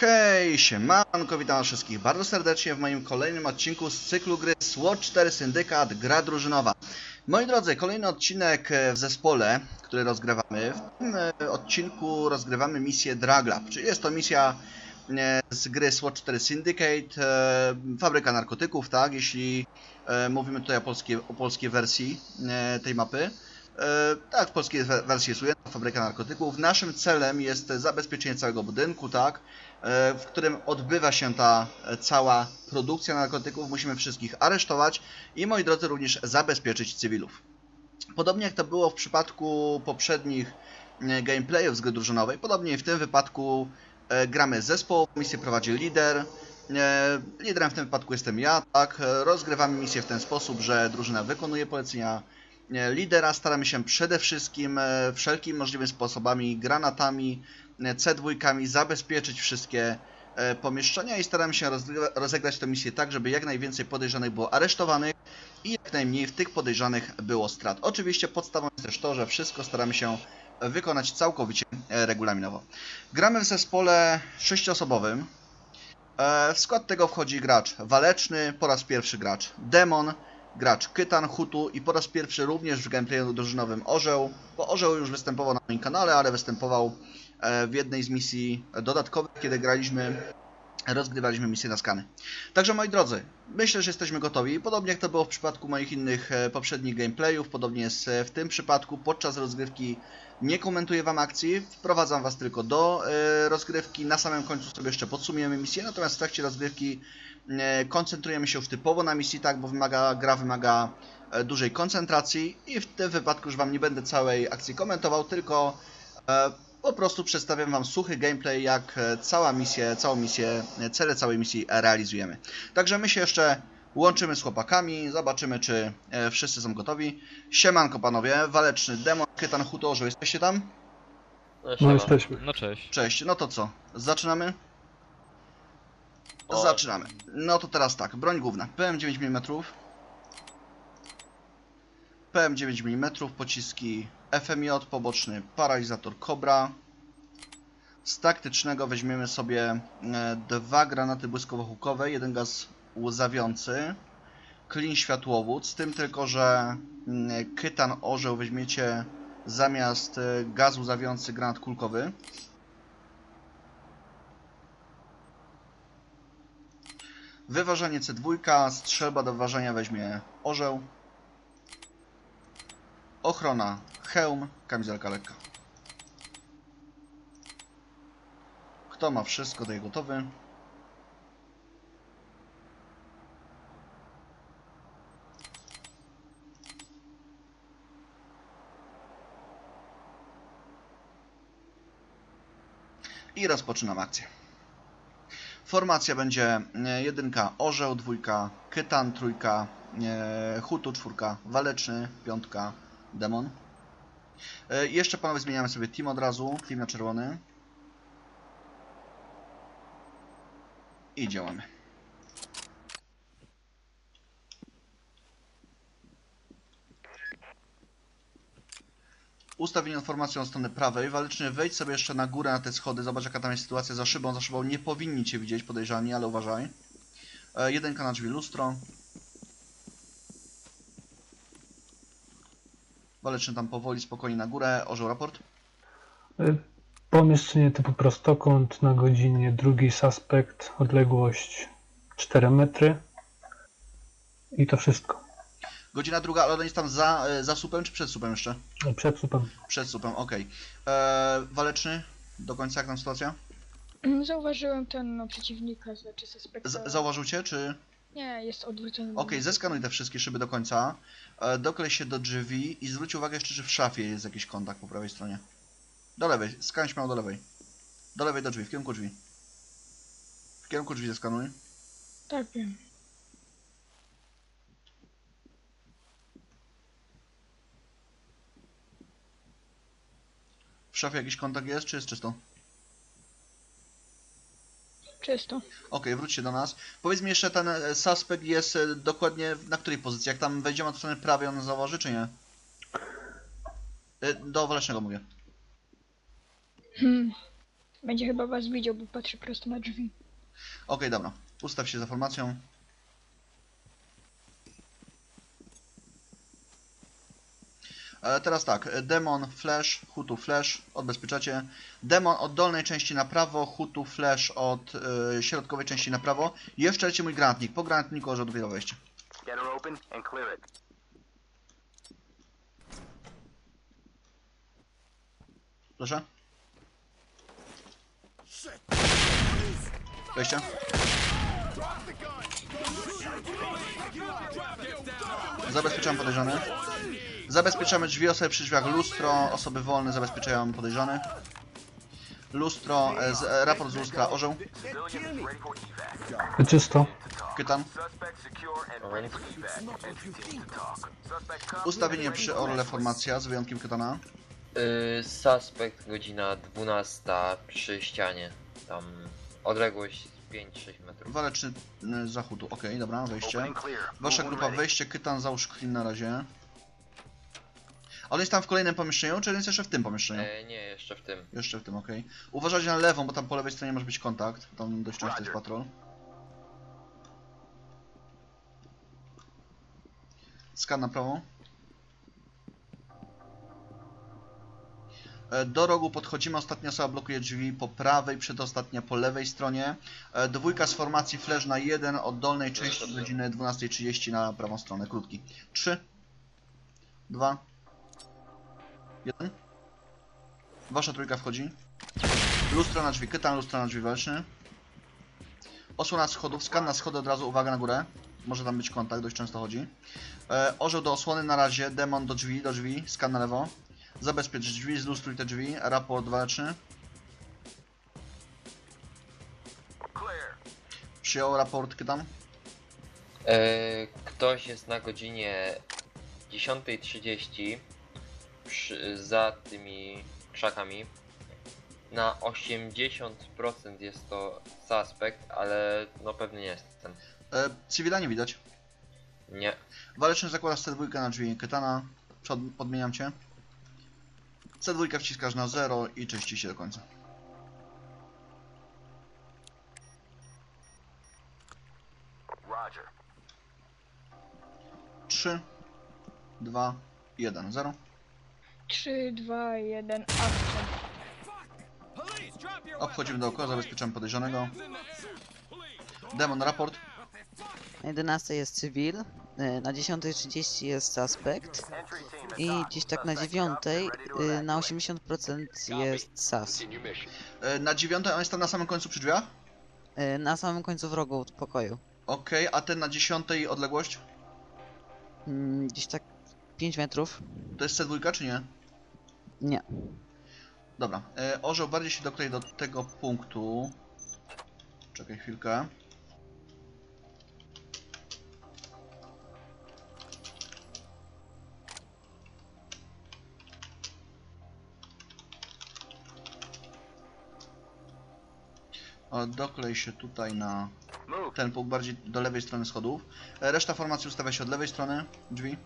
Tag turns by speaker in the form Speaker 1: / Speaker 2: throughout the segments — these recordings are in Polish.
Speaker 1: Hej, siemanko, witam wszystkich bardzo serdecznie w moim kolejnym odcinku z cyklu gry SWOT 4 Syndykat Gra Drużynowa. Moi drodzy, kolejny odcinek e, w zespole, który rozgrywamy. W tym e, odcinku rozgrywamy misję Draglab, czyli jest to misja e, z gry SWOT 4 Syndicate, fabryka narkotyków, tak, jeśli mówimy tutaj o polskiej, o polskiej wersji tej mapy. Tak, w polskiej we- wersji jest ujęta fabryka narkotyków. Naszym celem jest zabezpieczenie całego budynku, tak, w którym odbywa się ta e, cała produkcja narkotyków. Musimy wszystkich aresztować i, moi drodzy, również zabezpieczyć cywilów. Podobnie jak to było w przypadku poprzednich e, gameplayów z gry drużynowej, podobnie w tym wypadku e, gramy zespoł, misję prowadzi lider. E, Liderem w tym wypadku jestem ja, tak. E, Rozgrywamy misję w ten sposób, że drużyna wykonuje polecenia e, lidera. Staramy się przede wszystkim e, wszelkimi możliwymi sposobami, granatami, e, C2 zabezpieczyć wszystkie e, pomieszczenia i staramy się rozegrać tę misję tak, żeby jak najwięcej podejrzanych było aresztowanych i jak najmniej w tych podejrzanych było strat. Oczywiście podstawą jest też to, że wszystko staramy się wykonać całkowicie e, regulaminowo. Gramy w zespole sześciosobowym. E, W skład tego wchodzi gracz waleczny, po raz pierwszy gracz demon, gracz Kytan, Hutu i po raz pierwszy również w gameplayu drużynowym Orzeł, bo Orzeł już występował na moim kanale, ale występował w jednej z misji dodatkowych, kiedy graliśmy, rozgrywaliśmy misję na skany. Także moi drodzy, myślę, że jesteśmy gotowi. Podobnie jak to było w przypadku moich innych e, poprzednich gameplayów, podobnie jest e, w tym przypadku. Podczas rozgrywki nie komentuję Wam akcji, wprowadzam Was tylko do e, rozgrywki. Na samym końcu sobie jeszcze podsumujemy misję, natomiast w trakcie rozgrywki e, koncentrujemy się już typowo na misji, tak, bo wymaga, gra wymaga e, dużej koncentracji i w tym wypadku już Wam nie będę całej akcji komentował, tylko e, po prostu przedstawiam Wam suchy gameplay, jak e, cała misja, całą misję, e, cele całej misji realizujemy. Także my się jeszcze łączymy z chłopakami, zobaczymy czy e, wszyscy są gotowi. Siemanko panowie, waleczny demon, Kytan Hutorzu, jesteście tam?
Speaker 2: No,
Speaker 3: No jesteśmy.
Speaker 4: No cześć.
Speaker 1: Cześć, no to co, zaczynamy?
Speaker 2: O.
Speaker 1: Zaczynamy. No to teraz tak, broń główna, PM9 mm, PM9 mm, pociski FMJ, poboczny paralizator Cobra. Z taktycznego weźmiemy sobie e, dwa granaty błyskowo-hukowe, jeden gaz łzawiący, klin światłowód, z tym tylko, że mm, kytan orzeł weźmiecie zamiast e, gazu łzawiący granat kulkowy. Wyważenie C2, strzelba do wyważenia weźmie orzeł. Ochrona, hełm, kamizelka lekka. Kto ma wszystko, jest gotowy. I rozpoczynam akcję. Formacja będzie e, jedynka orzeł, dwójka kytan, trójka e, hutu, czwórka waleczny, piątka demon. E, jeszcze panowie zmieniamy sobie team od razu, team na czerwony. I działamy. Ustawienie formacją od strony prawej. Waleczny wejdź sobie jeszcze na górę na te schody. Zobacz jaka tam jest sytuacja za szybą. Za szybą nie powinni cię widzieć podejrzani, ale uważaj. E, jedynka na drzwi lustro. Waleczny tam powoli, spokojnie na górę. Orzeł raport.
Speaker 3: Y, Pomieszczenie typu prostokąt na godzinie drugi suspekt, odległość 4 metry. I to wszystko.
Speaker 1: Godzina druga, ale on jest tam za, e, za supem czy przed supem jeszcze?
Speaker 3: Przed supem.
Speaker 1: Przed supem, okej. Okay. Waleczny, do końca jak tam sytuacja?
Speaker 5: Mm, Zauważyłem ten no, przeciwnika, znaczy suspekta.
Speaker 1: Z zauważył cię, czy...
Speaker 5: Nie, jest odwrócony.
Speaker 1: Okej, zeskanuj te wszystkie szyby do końca. E, doklej się do drzwi i zwróć uwagę jeszcze, czy w szafie jest jakiś kontakt po prawej stronie. Do lewej, skanuj śmiało do lewej. Do lewej do drzwi, w kierunku drzwi. W kierunku drzwi zeskanuj.
Speaker 5: Tak wiem.
Speaker 1: W szafie jakiś kontakt jest, czy jest czysto?
Speaker 5: Czysto.
Speaker 1: Okej, wróćcie do nas. Powiedz mi jeszcze, ten e, suspekt jest e, dokładnie na której pozycji? Jak tam wejdziemy od strony prawej, on zauważy, czy nie? E, Do Walecznego mówię.
Speaker 5: Hmm. Będzie chyba was widział, bo patrzy prosto na drzwi.
Speaker 1: Okej, dobra. Ustaw się za formacją. Teraz tak, e, demon, flash, hutu, flash, odbezpieczacie. Demon od dolnej części na prawo, hutu, flash od e, środkowej części na prawo. Jeszcze leci mój granatnik. Po granatniku może dopiero wejście. Proszę. Wejście. Zabezpieczam podejrzany. Zabezpieczamy drzwi, osoby przy drzwiach lustro, osoby wolne zabezpieczają podejrzany. Lustro, e, z, e, raport z lustra, orzeł.
Speaker 3: Czysto.
Speaker 1: kytan. Ustawienie przy orle formacja, z wyjątkiem kytana.
Speaker 4: Yy, suspekt godzina 12 przy ścianie. Tam odległość 5-6 metrów.
Speaker 1: Waleczny y, zachodu, okej, dobra, wejście.
Speaker 2: Clear.
Speaker 1: Wasza
Speaker 2: Move when
Speaker 1: grupa
Speaker 2: ready.
Speaker 1: wejście, kytan, załóż clean na razie. On jest tam w kolejnym pomieszczeniu, czy jest jeszcze w tym pomieszczeniu?
Speaker 4: E, nie, jeszcze w tym.
Speaker 1: Jeszcze w tym, okej. Uważajcie na lewą, bo tam po lewej stronie może być kontakt. Tam dość często jest
Speaker 2: Roger.
Speaker 1: patrol. Skan na prawą. Do rogu podchodzimy, ostatnia osoba blokuje drzwi po prawej, przedostatnia po lewej stronie. E, Dwójka z formacji flash na 1 od dolnej części
Speaker 4: dobrze.
Speaker 1: godziny 12.30 na prawą stronę, krótki. 3, 2, 1. Wasza trójka wchodzi. Lustro na drzwi, kytan, lustro na drzwi walczny. Osłona schodów, skan na schody od razu, uwaga na górę. Może tam być kontakt, dość często chodzi. E, orzeł do osłony na razie, demon do drzwi, do drzwi, skan na lewo. Zabezpiecz drzwi, zlustruj te drzwi, raport walczny.
Speaker 2: Clear.
Speaker 1: Przyjął raport, kytan.
Speaker 4: E, ktoś jest na godzinie 10.30 przy, za tymi krzakami. Na 80% jest to suspekt, ale no pewnie nie jest ten.
Speaker 1: E, cywila nie widać.
Speaker 4: Nie.
Speaker 1: Waleczny zakładasz C2 na drzwi Kytana. Przod, podmieniam cię. C2 wciskasz na 0 i czyści się do końca.
Speaker 2: Roger.
Speaker 1: 3, 2, 1, 0.
Speaker 5: 3, 2, 1, akcja.
Speaker 1: Obchodzimy dookoła, zabezpieczamy podejrzanego. Demon, raport.
Speaker 6: Na 11 jest cywil, y, na 10.30 jest suspekt i gdzieś tak na
Speaker 2: Suspect
Speaker 6: 9
Speaker 2: copy, ready to
Speaker 6: y,
Speaker 2: evac.
Speaker 6: na 80% jest SAS.
Speaker 1: E, na 9 on jest tam na samym końcu przy drzwiach.
Speaker 6: Na samym końcu w rogu pokoju.
Speaker 1: Ok, a ten na 10 odległość?
Speaker 6: Mm, Gdzieś tak 5 metrów.
Speaker 1: To jest C2 czy nie?
Speaker 6: Nie.
Speaker 1: Dobra, e, orzeł bardziej się doklei do tego punktu. Czekaj chwilkę. Doklej się tutaj na ten punkt bardziej do lewej strony schodów. E, Reszta formacji ustawia się od lewej strony drzwi.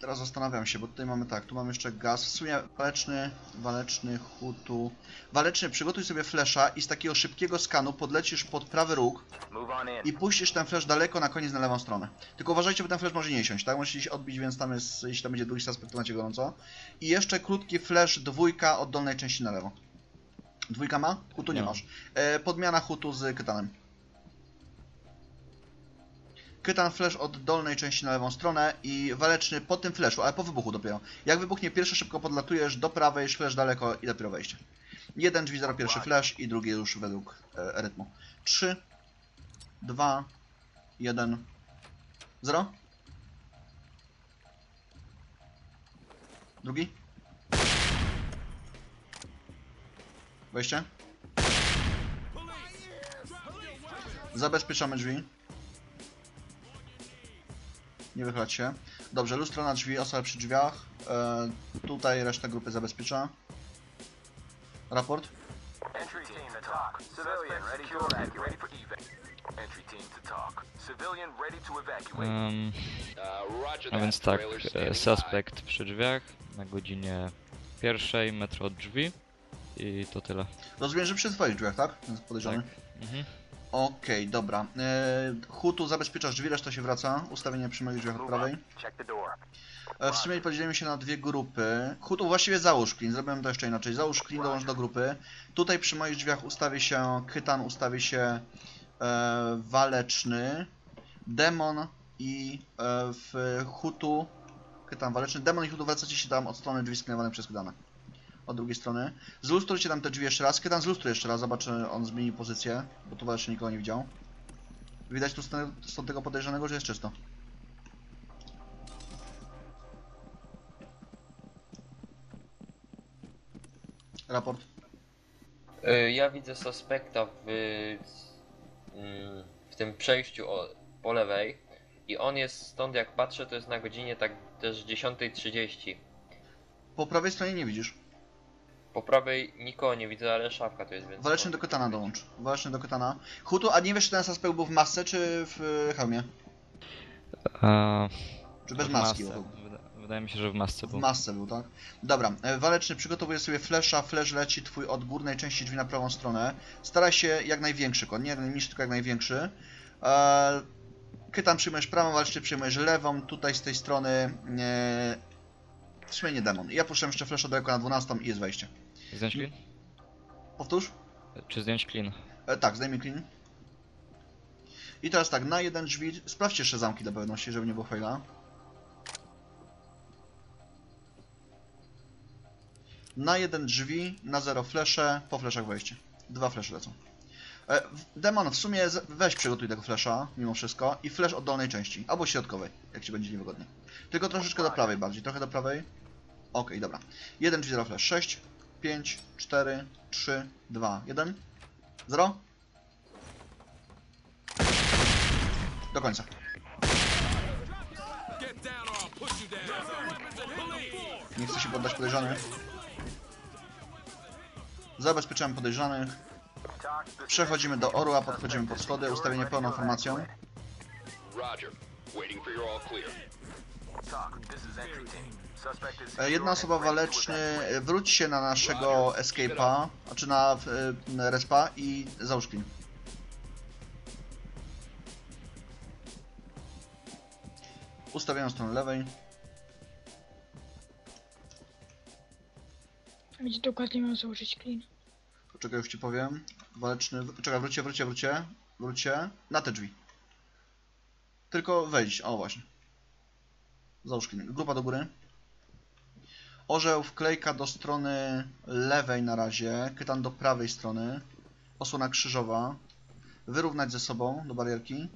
Speaker 1: Teraz zastanawiam się, bo tutaj mamy tak, tu mamy jeszcze gaz. W sumie waleczny, waleczny, hutu. Waleczny, przygotuj sobie flesza i z takiego szybkiego skanu podlecisz pod prawy róg i puścisz ten flash daleko na koniec na lewą stronę. Tylko uważajcie, bo ten flash może nie siąść, tak? Może się odbić, więc tam jest, jeśli tam będzie drugi suspekt, to macie gorąco. I jeszcze krótki flash dwójka od dolnej części na lewo. Dwójka ma? Hutu nie
Speaker 7: Nie.
Speaker 1: masz. E, podmiana hutu z kytanem. Kytan flash od dolnej części na lewą stronę i waleczny po tym flashu, ale po wybuchu dopiero. Jak wybuchnie pierwszy, szybko podlatujesz do prawej, flash daleko i dopiero wejście. Jeden drzwi, zero pierwszy flash i drugi już według e, rytmu. 3, 2, 1, 0. Drugi. Wejście. Zabezpieczamy drzwi. Nie wychylać się. Dobrze, lustro na drzwi, osoba przy drzwiach. E, tutaj reszta grupy zabezpiecza. Raport.
Speaker 2: Entry team to talk. Civilian ready to evacuate. Ready for evac. Entry team to talk. Civilian ready to evacuate.
Speaker 7: Um, a więc tak, e, suspekt przy drzwiach na godzinie pierwszej, metro od drzwi. I to tyle.
Speaker 1: Rozumiem, że przy twoich drzwiach, tak? Ten Podejrzany.
Speaker 7: Mhm.
Speaker 1: Okej, dobra. E, Hutu, zabezpieczasz drzwi, reszta się wraca. Ustawienie przy moich drzwiach od prawej.
Speaker 2: Check the door.
Speaker 1: E, w sumie podzielimy się na dwie grupy. Hutu, właściwie załóż clean, zrobiłem to jeszcze inaczej. Załóż clean, dołącz do grupy. Tutaj przy moich drzwiach ustawi się Kytan, ustawi się e, Waleczny, Demon i e, w Hutu, Kytan, Waleczny, Demon i Hutu wracacie się tam od strony drzwi sklejone przez Kytana. Od drugiej strony. Zlustrujcie tam te drzwi jeszcze raz. Kytan zlustruje jeszcze raz, zobaczy on zmieni pozycję, bo tu Waleczny nikogo nie widział. Widać tu stąd, tego podejrzanego, że jest czysto. Raport.
Speaker 4: Y, Ja widzę suspekta w, w tym przejściu po lewej i on jest stąd jak patrzę to jest na godzinie tak też 10.30.
Speaker 1: Po prawej stronie nie widzisz.
Speaker 4: Po prawej nikogo nie widzę, ale szafka to jest więc.
Speaker 1: Waleczny do Kotana dołącz. Waleczny do Kotana. Hutu, a nie wiesz czy ten suspekt był w masce czy w e, hełmie?
Speaker 7: A,
Speaker 1: Czy bez
Speaker 7: w
Speaker 1: maski?
Speaker 7: masce.
Speaker 1: był?
Speaker 7: Wyda- Wydaje mi się, że w masce
Speaker 1: W
Speaker 7: był.
Speaker 1: masce był, tak? Dobra, e, Waleczny przygotowuje sobie flesza, flesz leci twój od górnej części drzwi na prawą stronę. Staraj się jak największy kąt, nie jak najmniejszy, tylko jak największy. E, Kytan przyjmujesz prawą, Waleczny przyjmujesz lewą, tutaj z tej strony... E, w sumie nie demon. Ja puszczam jeszcze flesza daleko na 12 i jest wejście.
Speaker 7: Zdjąć clean?
Speaker 1: Powtórz?
Speaker 7: Czy zdjąć clean?
Speaker 1: E, tak, zdejmij clean. I teraz tak, na jeden drzwi, sprawdźcie jeszcze zamki dla pewności, żeby nie było faila. Na jeden drzwi, na zero flesze, po fleszach wejście. Dwa flesze lecą. E, Demon, w sumie weź przygotuj tego flesza, mimo wszystko, i flesz od dolnej części, albo środkowej, jak ci będzie niewygodnie. Tylko troszeczkę do prawej bardziej, trochę do prawej. Okej, dobra. Jeden drzwi, zero flash. 6, 5, 4, 3, 2, 1. Zero. Do końca. Nie chcę się poddać podejrzany. Zabezpieczamy podejrzanych. Przechodzimy do orła, podchodzimy pod schody, ustawienie pełną formacją.
Speaker 8: Roger. Waiting for your all clear.
Speaker 2: Talk. This is entry team.
Speaker 1: E, Jedna osoba waleczny, e, wróć się na naszego escape'a, znaczy na e, respa i załóż clean. Ustawiam stronę lewej.
Speaker 5: Gdzie dokładnie mam założyć clean?
Speaker 1: Poczekaj, już ci powiem. Waleczny. Czekaj, wróćcie, wróćcie, wróćcie. Wróćcie. Na te drzwi. Tylko wejść. O, właśnie. Załóż clean. Grupa do góry. Orzeł wklejka do strony lewej na razie. Kytan do prawej strony. Osłona krzyżowa. Wyrównać ze sobą do barierki.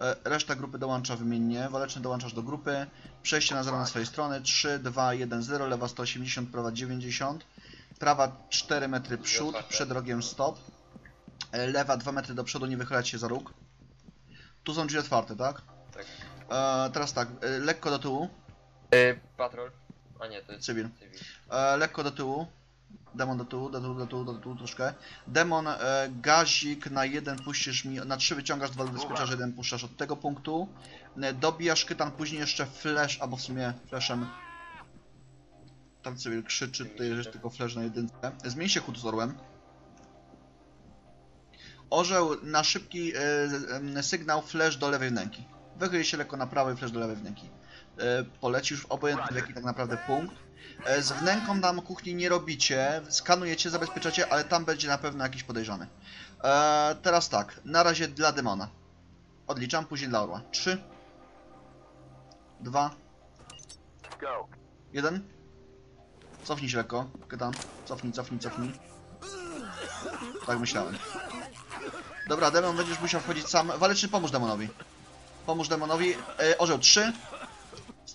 Speaker 1: E, Reszta grupy dołącza wymiennie. Waleczny dołączasz do grupy. Przejście na zero na swojej strony. 3, 2, 1, 0. Lewa 180, prawa 90. Prawa 4 metry przód, przed rogiem stop. E, Lewa 2 metry do przodu, nie wychylać się za róg. Tu są drzwi otwarte, tak?
Speaker 4: Tak.
Speaker 1: E, teraz tak, e, lekko do tyłu.
Speaker 4: Y, patrol. A nie, to jest
Speaker 1: Cywil.
Speaker 4: cywil.
Speaker 1: E, lekko do tyłu. Demon do tyłu, do tyłu, do tyłu, do tyłu troszkę. Demon, e, gazik na jeden puścisz mi, na trzy wyciągasz, dwa zabezpieczasz, jeden puszczasz od tego punktu. E, dobijasz kytan, później jeszcze flash, albo w sumie flashem. Tam cywil krzyczy, tutaj jest tylko flash na jedynce. Zmień się hut z orłem. Orzeł na szybki e, e, sygnał flash do lewej wnęki. Wychyl się lekko na prawo i flash do lewej wnęki. E, polecisz w jaki tak naprawdę punkt. E, Z wnęką tam kuchni nie robicie, skanujecie, zabezpieczacie, ale tam będzie na pewno jakiś podejrzany. E, teraz tak, na razie dla demona. Odliczam, później dla orła. 3, 2,
Speaker 2: go.
Speaker 1: 1. Cofnij się lekko, Kytan. Cofnij, cofnij, cofnij. Tak myślałem. Dobra, demon będziesz musiał wchodzić sam. Waleczny, pomóż demonowi. Pomóż demonowi. E, orzeł 3.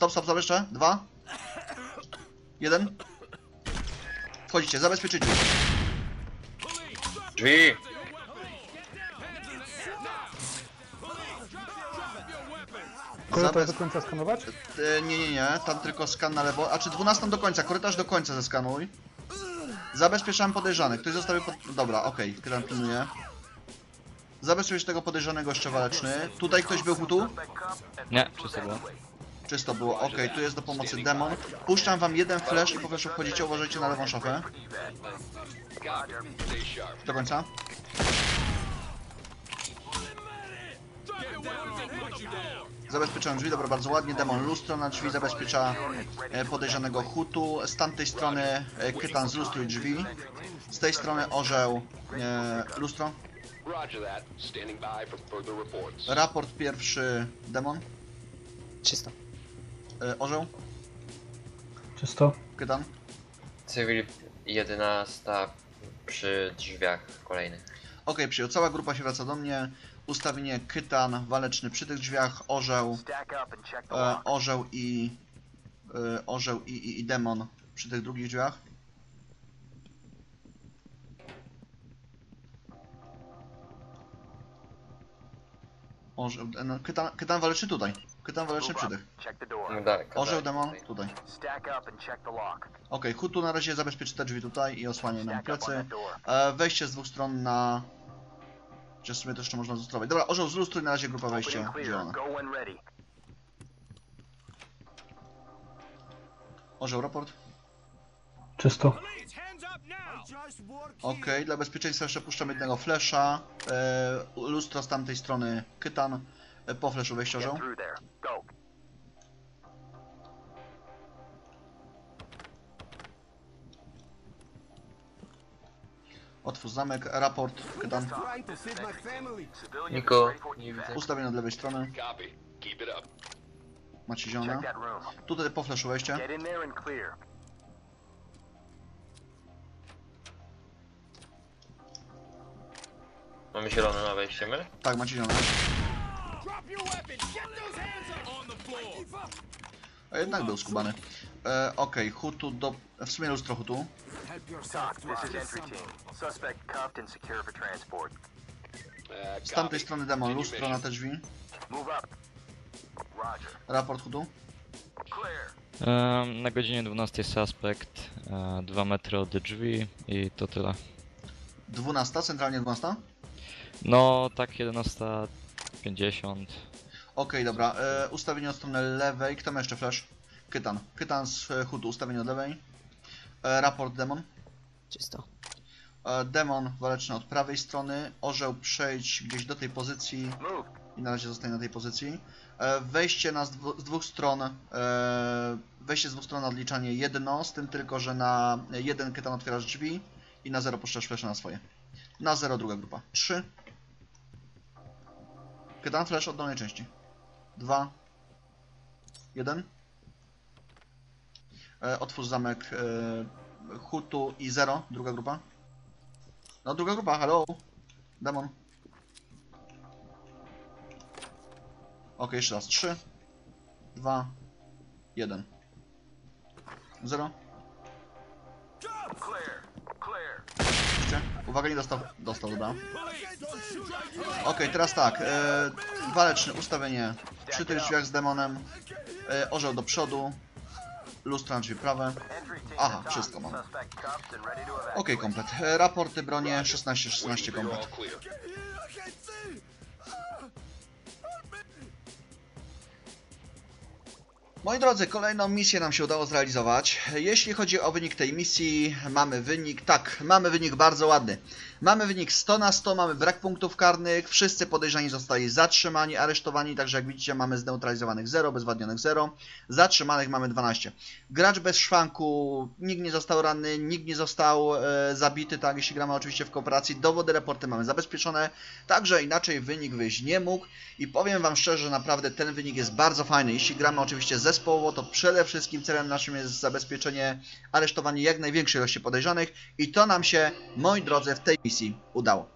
Speaker 1: Stop, stop, stop jeszcze. 2. 1. Wchodzicie, zabezpieczyć drzwi.
Speaker 4: Drzwi!
Speaker 3: Korytarz
Speaker 1: Zabez-
Speaker 3: do końca skanować?
Speaker 1: E, nie, nie, nie, tam tylko skan na lewo. A czy 12 do końca, korytarz do końca zeskanuj. Zabezpieczam podejrzanych. Ktoś zostawił pod... Dobra, okej, okay, pilnuje. Zabezpiecz tego podejrzanego jeszcze waleczny. Tutaj ktoś był tu?
Speaker 7: Nie, czysto było.
Speaker 1: Czysto było, okej, tu jest do pomocy demon. Puszczam wam jeden flash i po flashu wchodzicie, uważajcie na lewą szafę. Do końca. Zabezpieczają drzwi, dobra, bardzo ładnie. Demon lustro na drzwi zabezpiecza e, podejrzanego Hutu. Z tamtej strony e, Kytan zlustruj drzwi. Z tej strony orzeł e, lustro. Raport pierwszy demon.
Speaker 6: Czysto.
Speaker 1: E, orzeł,
Speaker 3: Czysto?
Speaker 1: Kytan.
Speaker 4: Cywil 11 przy drzwiach kolejnych.
Speaker 1: Okej, przyjął. Cała grupa się wraca do mnie. Ustawienie Kytan, waleczny przy tych drzwiach, orzeł, e, orzeł i e, orzeł i, i, i demon przy tych drugich drzwiach. Orzeł, e, no, kytan, kytan waleczny tutaj. Kytan waleczny przy tych.
Speaker 2: Check the door.
Speaker 4: No daleko.
Speaker 1: Orzeł, demon
Speaker 4: tutaj.
Speaker 1: Okej, Hutu na razie zabezpieczy te drzwi tutaj i osłania nam plecy. E, wejście z dwóch stron na... Chociaż w sumie to jeszcze można zlustrować. Dobra, orzeł zlustruj na razie grupa
Speaker 2: clear.
Speaker 1: zielona. Orzeł raport.
Speaker 3: Czysto.
Speaker 1: Okej, dla bezpieczeństwa jeszcze puszczam jednego flesza. E, lustro z tamtej strony Kytan. E, po fleszu wejście
Speaker 2: Get
Speaker 1: orzeł. Otwórz zamek, raport.
Speaker 2: Civilian
Speaker 4: Niko, nie widzę.
Speaker 1: Ustawienie od lewej strony. Macie zielone. Tutaj po
Speaker 2: and clear.
Speaker 4: Mamy zielone na wejście, my?
Speaker 1: Tak, macie zielone. A jednak był skubany. E, Okej, Hutu do... W sumie lustro Hutu.
Speaker 2: Talk. This is entry team. Suspect cuffed and secure for transport.
Speaker 8: Uh,
Speaker 1: Z tamtej
Speaker 8: copy.
Speaker 1: strony demon,
Speaker 8: Continue
Speaker 1: lustro na
Speaker 8: mission.
Speaker 1: te drzwi.
Speaker 2: Move up. Roger.
Speaker 1: Raport Hutu.
Speaker 2: Clear.
Speaker 7: Em, na godzinie 12 suspekt, 2 metry od drzwi i to tyle.
Speaker 1: 12, centralnie 12.
Speaker 7: No, tak 11.50.
Speaker 1: Okej, dobra. E, ustawienie od strony lewej. Kto ma jeszcze flash? Kytan. Kytan z e, Hutu, ustawienie od lewej. E, raport demon.
Speaker 6: Czysto.
Speaker 1: E, demon waleczny od prawej strony. Orzeł przejdź gdzieś do tej pozycji i na razie zostaje na tej pozycji. E, wejście na z, dwu, z dwóch stron. E, wejście z dwóch stron odliczanie jedno, z tym tylko, że na jeden kytan otwierasz drzwi i na zero puszczasz flash na swoje. Na zero druga grupa. Trzy. Kytan flash od dolnej części. Dwa. Jeden. E, otwórz zamek e, Hutu i zero, druga grupa. No druga grupa, hello. Demon. Ok, jeszcze raz. 3, 2, 1. 0.
Speaker 2: Clear. Clear.
Speaker 1: Jeszcze. Uwaga, nie dostał. Dostał, dobra. Ok, teraz tak. E, waleczne ustawienie przy tych drzwiach z demonem. E, orzeł do przodu. Lustra na drzwi prawe. Aha, wszystko mam. Ok, komplet. Raporty, bronie
Speaker 8: Roger.
Speaker 1: 16, 16
Speaker 8: Waiting for your
Speaker 1: komplet. Moi drodzy, kolejną misję nam się udało zrealizować. Jeśli chodzi o wynik tej misji, mamy wynik, tak, mamy wynik bardzo ładny. Mamy wynik 100 na 100, mamy brak punktów karnych, wszyscy podejrzani zostali zatrzymani, aresztowani, także jak widzicie mamy zneutralizowanych 0, bezwadnionych 0, zatrzymanych mamy 12. Gracz bez szwanku, nikt nie został ranny, nikt nie został e, zabity, tak, jeśli gramy oczywiście w kooperacji, dowody, raporty mamy zabezpieczone, także inaczej wynik wyjść nie mógł. I powiem Wam szczerze, że naprawdę ten wynik jest bardzo fajny. Jeśli gramy oczywiście zespołowo, to przede wszystkim celem naszym jest zabezpieczenie, aresztowanie jak największej ilości podejrzanych i to nam się, moi drodzy, w tej misji udało.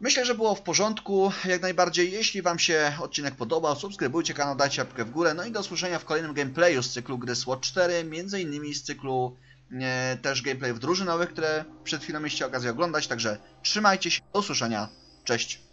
Speaker 1: Myślę, że było w porządku, jak najbardziej. Jeśli Wam się odcinek podobał, subskrybujcie kanał, dajcie łapkę w górę. No i do usłyszenia w kolejnym gameplayu z cyklu gry SWAT 4, między innymi z cyklu e, też gameplayów drużynowych, które przed chwilą mieliście okazję oglądać. Także trzymajcie się, do usłyszenia, cześć!